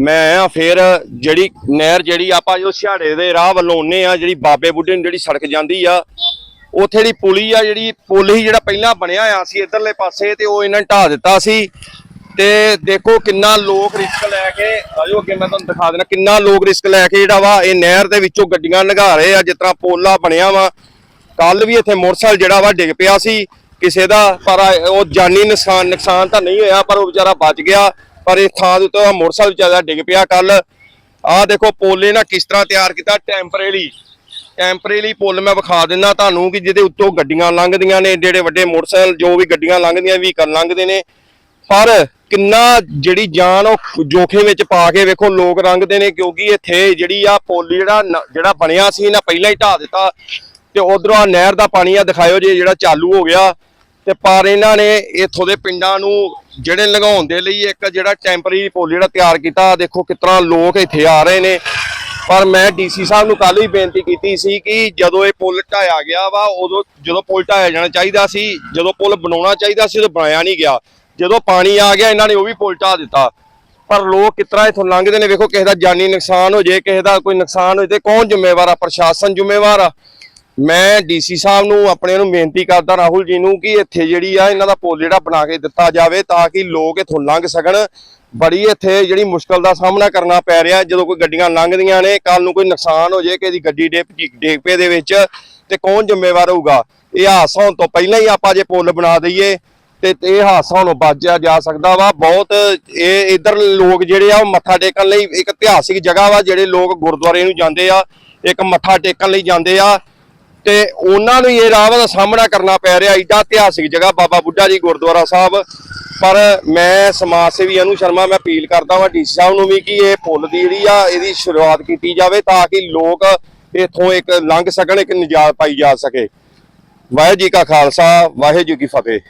ਮੈਂ ਫਿਰ ਜਿਹੜੀ ਨਹਿਰ ਜਿਹੜੀ ਆਪਾਂ ਜੋ ਛਾੜੇ ਦੇ ਰਾਹ ਵੱਲੋਂ ਆਉਂਦੇ ਆ, ਜਿਹੜੀ ਬਾਬੇ ਬੁੱਢੇ ਨੂੰ ਜਿਹੜੀ ਸੜਕ ਜਾਂਦੀ ਆ, ਉੱਥੇ ਜਿਹੜੀ ਪੁਲੀ ਆ ਜਿਹੜੀ ਪੁਲ ਹੀ ਜਿਹੜਾ ਪਹਿਲਾਂ ਬਣਿਆ ਆ ਸੀ ਇਧਰਲੇ ਪਾਸੇ ਤੇ ਉਹ ਇਹਨਾਂ ਨੇ ਢਾਹ ਦਿੱਤਾ ਸੀ। ਤੇ ਦੇਖੋ ਕਿੰਨਾ ਲੋਕ ਰਿਸਕ ਲੈ ਕੇ, ਆਜੋ ਅੱਗੇ ਮੈਂ ਤੁਹਾਨੂੰ ਦਿਖਾ ਦੇਣਾ ਕਿੰਨਾ ਲੋਕ ਰਿਸਕ ਲੈ ਕੇ ਜਿਹੜਾ ਵਾ, ਇਹ ਨਹਿਰ ਦੇ ਵਿੱਚੋਂ ਗੱਡੀਆਂ ਲੰਘਾ ਰਹੇ ਆ, ਜਿਸ ਤਰ੍ਹਾਂ ਪੋਲਾ ਬਣਿਆ ਵਾ। ਕੱਲ ਵੀ ਇੱਥੇ ਮੋਟਰਸਾਈਕਲ ਜਿਹੜਾ ਵਾ ਡਿੱਗ ਪਿਆ ਸੀ, ਕਿਸੇ ਦਾ, ਪਰ ਉਹ ਜਾਨੀ ਨੁਕਸਾਨ ਨੁਕਸਾਨ ਤਾਂ ਨਹੀਂ ਹੋਇਆ, ਪਰ ਉਹ ਵਿਚਾਰਾ ਬਚ ਗਿਆ। ਪਰ ਇਹ ਥਾਂ ਦੇ ਉੱਤੇ ਮੋਟਰਸਾਈਕਲ ਵਿਚਾਰਾ ਡਿੱਗ ਪਿਆ ਕੱਲ ਆਹ ਦੇਖੋ, ਪੋਲੇ ਨਾਲ ਕਿਸ ਤਰ੍ਹਾਂ ਤਿਆਰ ਕੀਤਾ ਟੈਂਪਰੇਰੀ ਟੈਂਪਰੇਰੀ ਪੁੱਲ ਮੈਂ ਵਿਖਾ ਦਿੰਦਾ ਤੁਹਾਨੂੰ ਕਿ ਜਿਹਦੇ ਉੱਤੋਂ ਗੱਡੀਆਂ ਲੰਘਦੀਆਂ ਨੇ, ਜਿਹੜੇ ਵੱਡੇ ਮੋਟਰਸਾਈਕਲ, ਜੋ ਵੀ ਗੱਡੀਆਂ ਲੰਘਦੀਆਂ ਵੀ ਕਰ ਲੰਘਦੇ ਨੇ। ਪਰ ਕਿੰਨਾ ਜਿਹੜੀ ਜਾਨ ਉਹ ਜੋਖੇ ਵਿੱਚ ਪਾ ਕੇ ਵੇਖੋ, ਲੋਕ ਰੰਗਦੇ ਨੇ, ਕਿਉਂਕਿ ਇੱਥੇ ਜਿਹੜੀ ਆ ਪੁੱਲ ਜਿਹੜਾ ਜਿਹੜਾ ਬਣਿਆ ਸੀ, ਇਹਨਾਂ ਪਹਿਲਾਂ ਹੀ ਢਾ ਦਿੱਤਾ। ਤੇ ਉਧਰੋਂ ਆ ਨਹਿਰ ਦਾ ਪਾਣੀ ਆ, ਦਿਖਾਇਓ ਜੇ ਜਿਹੜਾ ਚਾਲੂ ਹੋ ਗਿਆ। ਤੇ ਪਰ ਇਹਨਾਂ ਨੇ ਇੱਥੋਂ ਦੇ ਪਿੰਡਾਂ ਨੂੰ ਜਿਹੜੇ ਲਗਾਉਣ ਦੇ ਲਈ ਇੱਕ ਜਿਹੜਾ ਟੈਂਪਰੇਰੀ ਪੁਲ ਜਿਹੜਾ ਤਿਆਰ ਕੀਤਾ ਦੇਖੋ ਕਿਤਨਾ ਲੋਕ ਇੱਥੇ ਆ ਰਹੇ ਨੇ। ਪਰ ਮੈਂ ਡੀਸੀ ਸਾਹਿਬ ਨੂੰ ਕੱਲ ਹੀ ਬੇਨਤੀ ਕੀਤੀ ਸੀ ਕਿ ਜਦੋਂ ਇਹ ਪੁਲ ਢਾਇਆ ਗਿਆ ਵਾ, ਉਦੋਂ ਜਦੋਂ ਪੁਲ ਢਾਇਆ ਜਾਣਾ ਚਾਹੀਦਾ ਸੀ, ਜਦੋਂ ਪੁਲ ਬਣਾਉਣਾ ਚਾਹੀਦਾ ਸੀ, ਉਦੋਂ ਬਣਾਇਆ ਨਹੀਂ ਗਿਆ। ਜਦੋਂ ਪਾਣੀ ਆ ਗਿਆ, ਇਹਨਾਂ ਨੇ ਉਹ ਵੀ ਪੁਲ ਢਾ ਦਿੱਤਾ। ਪਰ ਲੋਕ ਕਿਤਨਾ ਇਥੋਂ ਲੰਘਦੇ ਨੇ, ਵੇਖੋ ਕਿਸੇ ਦਾ ਜਾਨੀ ਨੁਕਸਾਨ ਹੋ ਜੇ ਕਿਸੇ ਦਾ ਕੋਈ ਨੁਕਸਾਨ ਹੋ ਜੇ ਤੇ ਕੌਣ ਜ਼ਿੰਮੇਵਾਰ ਆ? ਪ੍ਰਸ਼ਾਸਨ ਜ਼ਿੰਮੇਵਾਰ ਆ। ਮੈਂ ਡੀਸੀ ਸਾਹਿਬ ਨੂੰ, ਆਪਣੇ ਨੂੰ ਬੇਨਤੀ ਕਰਦਾ ਰਾਹੁਲ ਜੀ ਨੂੰ ਕਿ ਇੱਥੇ ਜਿਹੜੀ ਆ, ਇਹਨਾਂ ਦਾ ਪੁਲ ਜਿਹੜਾ ਬਣਾ ਕੇ ਦਿੱਤਾ ਜਾਵੇ ਤਾਂ ਕਿ ਲੋਕ ਇੱਥੋਂ ਲੰਘ ਸਕਣ। ਬੜੀ ਇੱਥੇ ਜਿਹੜੀ ਮੁਸ਼ਕਲ ਦਾ ਸਾਹਮਣਾ ਕਰਨਾ ਪੈ ਰਿਹਾ, ਜਦੋਂ ਕੋਈ ਗੱਡੀਆਂ ਲੰਘਦੀਆਂ ਨੇ ਕੱਲ ਨੂੰ ਕੋਈ ਨੁਕਸਾਨ ਹੋ ਜੇ ਕਿਸੇ ਦੀ ਗੱਡੀ ਡੇਪ ਡੇਪੇ ਦੇ ਵਿੱਚ, ਤੇ ਕੌਣ ਜ਼ਿੰਮੇਵਾਰ ਹੋਊਗਾ? ਇਹ ਹਾਦਸਾ ਹੋਣ ਤੋਂ ਪਹਿਲਾਂ ਹੀ ਆਪਾਂ ਜੇ ਪੁਲ ਬਣਾ ਦਈਏ, ਤੇ ਇਹ ਹਾਦਸਾ ਹੋਣੋਂ ਬਚਿਆ ਜਾ ਸਕਦਾ ਵਾ। ਬਹੁਤ ਇਹ ਇਧਰ ਲੋਕ ਜਿਹੜੇ ਆ, ਉਹ ਮੱਥਾ ਟੇਕਣ ਲਈ ਇੱਕ ਇਤਿਹਾਸਿਕ ਜਗ੍ਹਾ ਵਾ, ਜਿਹੜੇ ਲੋਕ ਗੁਰਦੁਆਰੇ ਨੂੰ ਜਾਂਦੇ ਆ, ਇੱਕ ਮੱਥਾ ਟੇਕਣ ਲਈ ਜਾਂਦੇ ਆ। ਤੇ ਉਹਨਾਂ ਨੂੰ ਇਹ ਰਾਹ ਦਾ ਸਾਹਮਣਾ ਕਰਨਾ ਪੈ ਰਿਹਾ, ਏਡਾ ਇਤਿਹਾਸਿਕ ਜਗ੍ਹਾ ਬਾਬਾ ਬੁੱਢਾ ਜੀ ਗੁਰਦੁਆਰਾ ਸਾਹਿਬ। ਪਰ ਮੈਂ ਸਮਾਜ ਸੇਵੀ ਅਨੂ ਸ਼ਰਮਾ, ਮੈਂ ਅਪੀਲ ਕਰਦਾ ਵਾਂ ਡੀਸੀ ਸਾਹਿਬ ਨੂੰ ਵੀ ਕਿ ਇਹ ਪੁੱਲ ਦੀ ਜਿਹੜੀ ਆ, ਇਹਦੀ ਸ਼ੁਰੂਆਤ ਕੀਤੀ ਜਾਵੇ ਤਾਂ ਕਿ ਲੋਕ ਇਥੋਂ ਇੱਕ ਲੰਘ ਸਕਣ, ਇੱਕ ਨਿਜਾਤ ਪਾਈ ਜਾ ਸਕੇ। ਵਾਹਿਗੁਰੂ ਜੀ ਕਾ ਖਾਲਸਾ, ਵਾਹਿਗੁਰੂ ਜੀ ਕੀ ਫਤਿਹ।